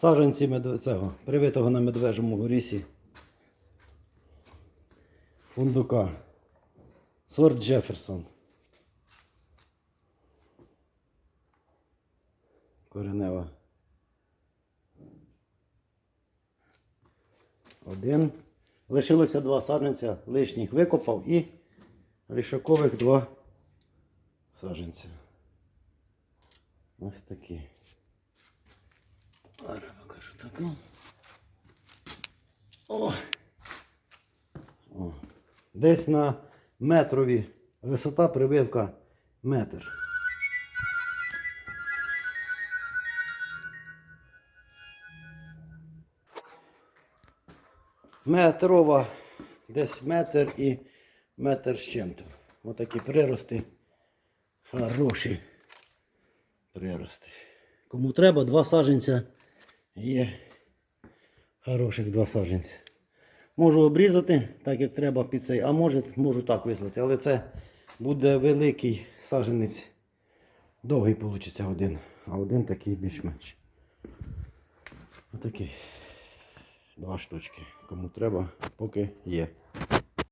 Саджанці цього, привитого на медвежому горісі. Фундука. Сорт Джеферсон. Коренева. Один. Лишилося два саджанця, лишніх викопав і рішакових два саджанця. Ось такі. Покажу таку. О! О! Десь на метрові висота прививка метр. Метрова десь метр і метр з чим-то. Отакі прирости. Хороші прирости. Кому треба, два саженця є хороших два саженця. Можу обрізати, так як треба під цей, а може, можу так вислати. Але це буде великий саженець. Довгий вийде один, а один такий більш-менш. Отакий. Два штучки. Кому треба, поки є.